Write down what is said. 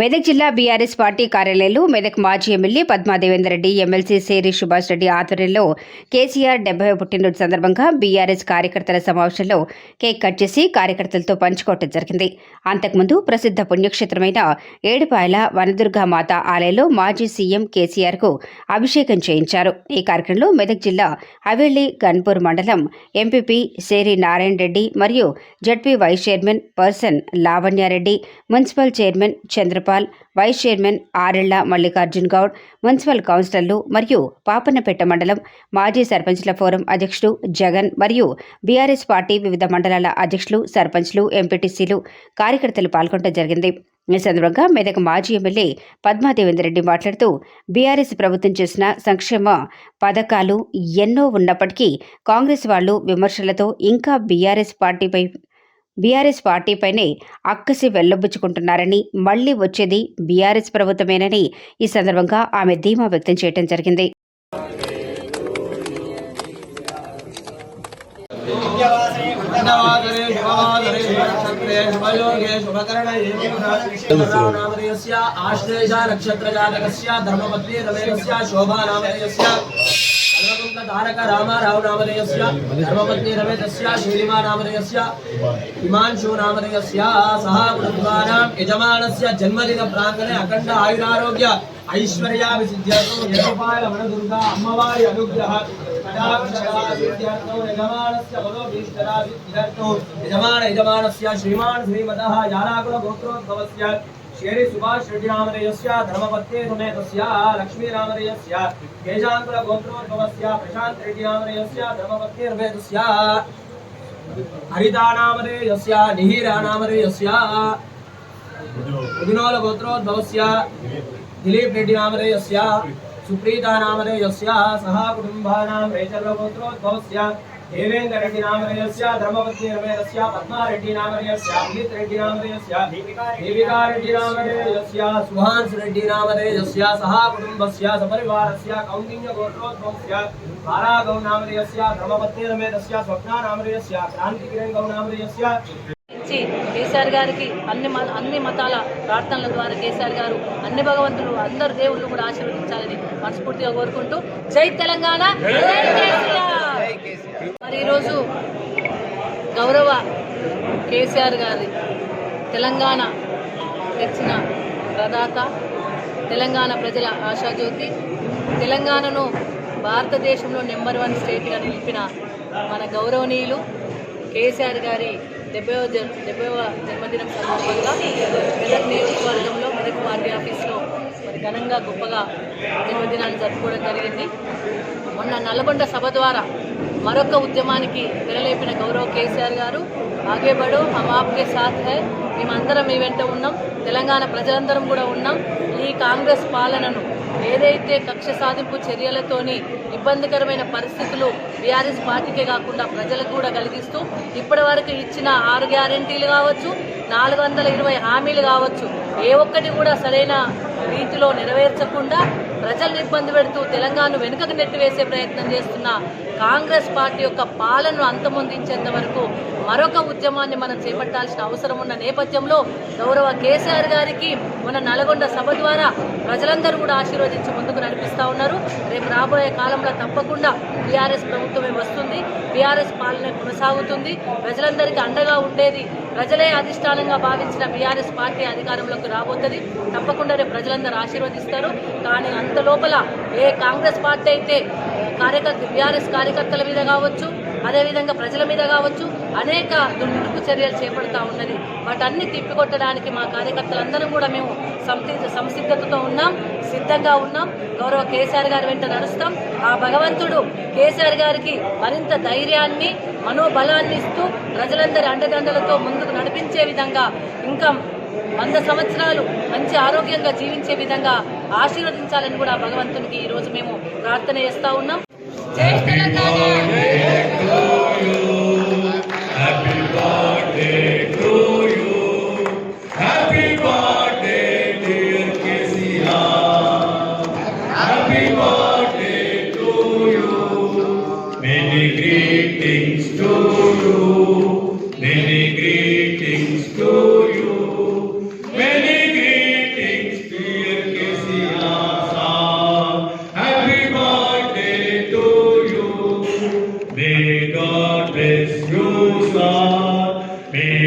మెదక్ జిల్లా BRS party కార్యాలయంలో మెదక్ మాజీ ఎమ్మెల్యే పద్మాదేవేందర్ రెడ్డి ఎమ్మెల్సీ సేరి సుభాష్ రెడ్డి ఆధ్వర్యంలో కేసీఆర్ డెబ్బై పుట్టినరోజు సందర్భంగా బీఆర్ఎస్ కార్యకర్తల సమావేశంలో కేక్ కట్ చేసి కార్యకర్తలతో పంచుకోవటం జరిగింది. అంతకుముందు ప్రసిద్ధ పుణ్యక్షేత్రమైన ఏడుపాయల వనదుర్గా మాత ఆలయంలో మాజీ సీఎం కేసీఆర్కు అభిషేకం చేయించారు. ఈ కార్యక్రమంలో మెదక్ జిల్లా హవేళి గన్పూర్ మండలం ఎంపీపీ సేరి నారాయణ రెడ్డి మరియు ZP vice chairman person Lavanya Reddy municipal chairman Chandrapal vice chairman Arella Mallikarjun Goud municipal కౌన్సిలర్లు మరియు పాపన్నపేట మండలం మాజీ సర్పంచ్ల ఫోరం అధ్యక్షుడు జగన్ మరియు బీఆర్ఎస్ పార్టీ వివిధ మండలాల అధ్యక్షులు సర్పంచ్లు ఎంపీటీసీలు కార్యకర్తలు పాల్గొనడం జరిగింది. ఈ సందర్భంగా మెదక్ మాజీ ఎమ్మెల్యే పద్మాదేవేందర్ రెడ్డి మాట్లాడుతూ బీఆర్ఎస్ ప్రభుత్వం చేసిన సంక్షేమ పథకాలు ఎన్నో ఉన్నప్పటికీ కాంగ్రెస్ వాళ్ళు విమర్శలతో ఇంకా బీఆర్ఎస్ పార్టీపై బీఆర్ఎస్ పార్టీపైనే అక్కసి వెల్లబుచ్చుకుంటున్నారని మళ్ళీ వచ్చేది బీఆర్ఎస్ ప్రభుత్వమేనని ఈ సందర్భంగా ఆమె ధీమా వ్యక్తం చేయడం జరిగింది. ధన్యవాదరే ఆశ్లేష నక్షత్ర జాతకస్య ధర్మపత్ని రమేయస్య శోభా నామధేయస్య తారక రామారావు నామధేయస్య ధర్మపత్ని రమేశస్య శీలిమా నామధేయస్య హిమాంశు నామధేయస్య సహ కుటుంబానాం యజమానస్య జన్మదిన ప్రాంగణే అఖండ ఆయురారోగ్య ఐశ్వర్యాభిసిద్ధ్యర్థం సిద్ధ్యర్థం యజపాయ వనదుర్గా అమ్మవారి అనుగ్రహ యజమాన యజమానస్య శ్రీమాన్ శ్రీమతః యానాకుల గోత్రోద్భవస్య श्री सुभाष रेड्डी नामधेयस्य धर्मपत्नी समेतस्य लक्ष्मी नामधेयस्य केशाङ्कुल गोत्रोद्भवस्य प्रशान्त रेड्डी नामधेयस्य धर्मपत्नी समेतस्य हरिता नामधेयस्य निहिरा नामधेयस्य उदिनोल गोत्रोद्भवस्य दिलीप रेड्डी नामधेयस्य सुप्रीता नामधेयस्य सह कुटुम्बानां रेचर्व गोत्रोद्भवस्य देवेन्द्र रेड्डी नामधेयस्य धर्मपत्नी रमेशस्य पद्मा रेड्डी नामधेयस्य अमित रेड्डी नामधेयस्य देविका रेड्डी नामधेयस्य सुहांस रेड्डी नामधेयस्य सह कुटुम्बस्य सपरिवारस्य कौण्डिन्य गोत्रोद्भवस्य कारागौ नामधेयस्य धर्मपत्नी रमेशस्य स्वप्ना नामधेयस्य क्रान्तिकिरण गौ नामधेयस्य ఇచ్చి కేసీఆర్ గారికి అన్ని మ- అన్ని మతాల ప్రార్థనల ద్వారా కేసీఆర్ గారు అన్ని భగవంతులు అందరు దేవుళ్ళు కూడా ఆశీర్వదించాలని మనస్ఫూర్తిగా కోరుకుంటూ జై తెలంగాణ జై కేసీఆర్. మరి ఈరోజు గౌరవ కేసీఆర్ గారి తెలంగాణ తెచ్చిన ప్రదాత తెలంగాణ ప్రజల ఆశాజ్యోతి తెలంగాణను భారతదేశంలో నెంబర్ వన్ స్టేట్గా నిలిపిన మన గౌరవనీయులు కేసీఆర్ గారి డెబ్బైవ డెబ్బైవ జన్మదినం సందర్భంగా మెదక్ నియోజకవర్గంలో మెదక్ పార్టీ ఆఫీస్లో మరి ఘనంగా గొప్పగా జన్మదినాన్ని జరుపుకోవడం జరిగింది. మొన్న నల్గొండ సభ ద్వారా మరొక ఉద్యమానికి తెరలేపిన గౌరవ్ కేసీఆర్ గారు ఆగే బడో హమ్ ఆప్కే సాత్ హై మేమందరం మీ వెంట ఉన్నాం తెలంగాణ ప్రజలందరం కూడా ఉన్నాం ఈ కాంగ్రెస్ పాలనను ఏదైతే కక్ష సాధింపు చర్యలతోని ఇబ్బందికరమైన పరిస్థితులు బీఆర్ఎస్ పార్టీకే కాకుండా ప్రజలకు కూడా కలిగిస్తూ ఇప్పటి వరకు ఇచ్చిన ఆరు గ్యారెంటీలు కావచ్చు నాలుగు వందల ఇరవై హామీలు కావచ్చు ఏ ఒక్కటి కూడా సరైన రీతిలో నెరవేర్చకుండా ప్రజలను ఇబ్బంది పెడుతూ తెలంగాణను వెనుకకు నెట్టివేసే ప్రయత్నం చేస్తున్న కాంగ్రెస్ పార్టీ యొక్క పాలనను అంతమొందించేంత వరకు మరొక ఉద్యమాన్ని మనం చేపట్టాల్సిన అవసరం ఉన్న నేపథ్యంలో గౌరవ కేసీఆర్ గారికి మన నల్గొండ సభ ద్వారా ప్రజలందరూ కూడా ఆశీర్వదించి ముందుకు నడిపిస్తూ ఉన్నారు. రేపు రాబోయే కాలంలో తప్పకుండా బీఆర్ఎస్ ప్రభుత్వమే వస్తుంది. బీఆర్ఎస్ పాలన కొనసాగుతుంది. ప్రజలందరికీ అండగా ఉండేది ప్రజలే అధిష్టానంగా భావించిన బీఆర్ఎస్ పార్టీ అధికారంలోకి రాబోతుంది. తప్పకుండా రేపు ప్రజలందరూ ఆశీర్వదిస్తారు. కానీ అంత లోపల ఏ కాంగ్రెస్ పార్టీ అయితే కార్యకర్త బీఆర్ఎస్ కార్యకర్తల మీద కావచ్చు అదేవిధంగా ప్రజల మీద కావచ్చు అనేక దుర్ముడుపు చర్యలు చేపడతా ఉన్నది. వాటన్ని తిప్పికొట్టడానికి మా కార్యకర్తలందరూ కూడా మేము సంసి సంసిద్ధతతో ఉన్నాం సిద్ధంగా ఉన్నాం. గౌరవ కేసీఆర్ గారి వెంట నడుస్తాం. ఆ భగవంతుడు కేసీఆర్ గారికి మరింత ధైర్యాన్ని మనోబలాన్ని ఇస్తూ ప్రజలందరి అండదండలతో ముందుకు నడిపించే విధంగా ఇంకా వంద సంవత్సరాలు మంచి ఆరోగ్యంగా జీవించే విధంగా ఆశీర్వదించాలని కూడా భగవంతునికి ఈ రోజు మేము ప్రార్థన చేస్తా ఉన్నాం. జై Telangana! happy birthday to you. Many greetings to you. Many greetings to you. Many greetings, dear Happy birthday to you. May God bless you, sir. May